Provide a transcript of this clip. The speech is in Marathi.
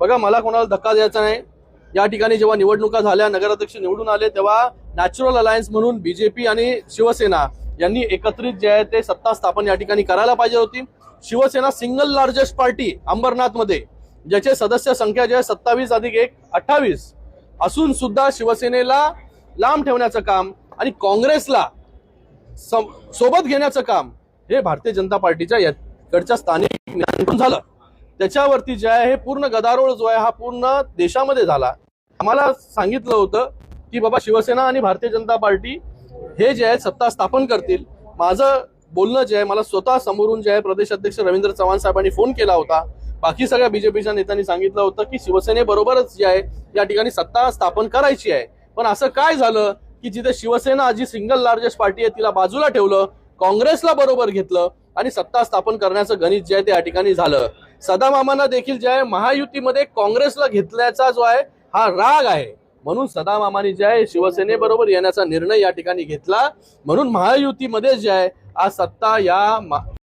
बघा मला कोणाला धक्का द्यायचा नाही. या ठिकाणी जेव्हा निवडणुका झाल्या नगराध्यक्ष निवडून आले तेव्हा नॅचरल अलायन्स म्हणून बीजेपी आणि शिवसेना यांनी एकत्रित जे आहे ते सत्ता स्थापन या ठिकाणी करायला पाहिजे होती. शिवसेना सिंगल लार्जेस्ट पार्टी अंबरनाथमध्ये ज्याचे सदस्य संख्या जे आहे सत्तावीस अधिक एक अठ्ठावीस. असून सुद्धा शिवसेनेला लांब ठेवण्याचं काम आणि काँग्रेसला सम- सोबत घेण्याचं काम हे भारतीय जनता पार्टीच्या याकडच्या स्थानिक झालं. त्याच्यावरती जे आहे हे पूर्ण गदारोळ जो आहे हा पूर्ण देशामध्ये झाला. आम्हाला सांगितलं होतं की बाबा शिवसेना आणि भारतीय जनता पार्टी हे जे आहे सत्ता स्थापन करतील. माझं बोलणं जे आहे मला स्वतः समोरून जे आहे प्रदेश अध्यक्ष रवींद्र चव्हाण साहेबांनी फोन केला होता. बाकी सगळ्या बीजेपीच्या नेत्यांनी सांगितलं होतं की शिवसेनेबरोबरच जे आहे या ठिकाणी सत्ता स्थापन करायची आहे. पण असं काय झालं की जिथे शिवसेना जी सिंगल लार्जेस्ट पार्टी आहे तिला बाजूला ठेवलं काँग्रेसला बरोबर घेतलं आणि सत्ता स्थापन करण्याचं गणित जे आहे ते या ठिकाणी झालं. सदामामांना देखील जे आहे महायुतीमध्ये काँग्रेसला घेतल्याचा जो आहे हा राग आहे. म्हणून सदामामानी जे आहे शिवसेनेबरोबर येण्याचा निर्णय या ठिकाणी घेतला. म्हणून महायुतीमध्ये जे आहे आज सत्ता या